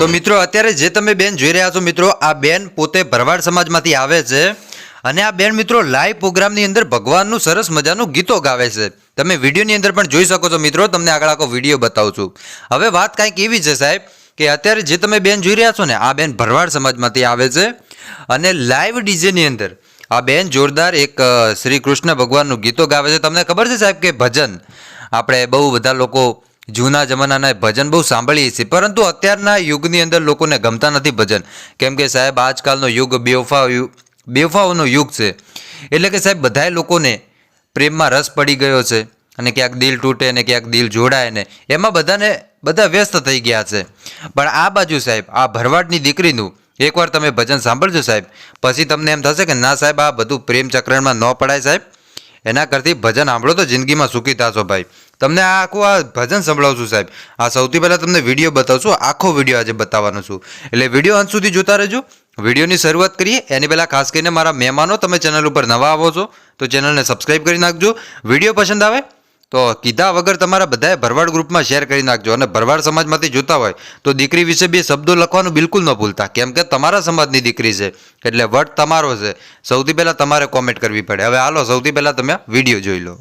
તો મિત્રો, અત્યારે જે તમે બેન જોઈ રહ્યા છો મિત્રો, આ બેન પોતે ભરવાડ સમાજમાંથી આવે છે અને આ બેન મિત્રો લાઈવ પ્રોગ્રામની અંદર ભગવાનનું સરસ મજાનું ગીતો ગાવે છે. તમે વિડીયોની અંદર પણ જોઈ શકો છો મિત્રો, તમને આગળ આખો વીડિયો બતાવું છું. હવે વાત કાંઈક એવી છે સાહેબ કે અત્યારે જે તમે બેન જોઈ રહ્યા છો ને, આ બેન ભરવાડ સમાજમાંથી આવે છે અને લાઈવ ડીજેની અંદર આ બેન જોરદાર એક શ્રી કૃષ્ણ ભગવાનનું ગીતો ગાવે છે. તમને ખબર છે સાહેબ કે ભજન? આપણે બહુ બધા લોકો જૂના જમાનાના ભજન બહુ સાંભળીએ છીએ, પરંતુ અત્યારના યુગની અંદર લોકોને ગમતા નથી ભજન. કેમ કે સાહેબ, આજકાલનો યુગ બેવફા બેવફાઓનો યુગ છે. એટલે કે સાહેબ, બધાય લોકોને પ્રેમમાં રસ પડી ગયો છે અને ક્યાંક દિલ તૂટે ને ક્યાંક દિલ જોડાય ને, એમાં બધાને, બધા વ્યસ્ત થઈ ગયા છે. પણ આ બાજુ સાહેબ, આ ભરવાડની દીકરીનું, એકવાર તમે ભજન સાંભળજો સાહેબ. પછી તમને એમ થશે કે ના સાહેબ, આ બધું પ્રેમ ચક્રણમાં ન પડાય સાહેબ. એના કરતી ભજન સાંભળો તો જિંદગીમાં સુખી થશો ભાઈ. તમને આ આખું આ ભજન સંભળાવું છું સાહેબ. આ સૌથી પહેલાં તમને વીડિયો બતાવશું આખો વીડિયો આજે બતાવવાનો છું. એટલે વીડિયો અંત સુધી જોતા રહેજો. વિડીયોની શરૂઆત કરીએ. એની પહેલાં ખાસ કરીને મારા મહેમાનો, તમે ચેનલ ઉપર નવા આવો છો, તો ચેનલને સબસ્ક્રાઈબ કરી નાખજો. વીડિયો પસંદ આવે, તો કીધા વગર તમારા બધાએ ભરવાડ ગ્રુપમાં શેર કરી નાખજો અને ભરવાડ સમાજમાંથી જોતા હોય, તો દીકરી વિશે બે શબ્દો લખવાનું બિલકુલ ન ભૂલતા. કેમ કે તમારા સમાજની દીકરી છે, એટલે વટ તમારો છે. સૌથી પહેલાં તમારે કોમેન્ટ કરવી પડે. હવે હાલો, સૌથી પહેલાં તમે વીડિયો જોઈ લો.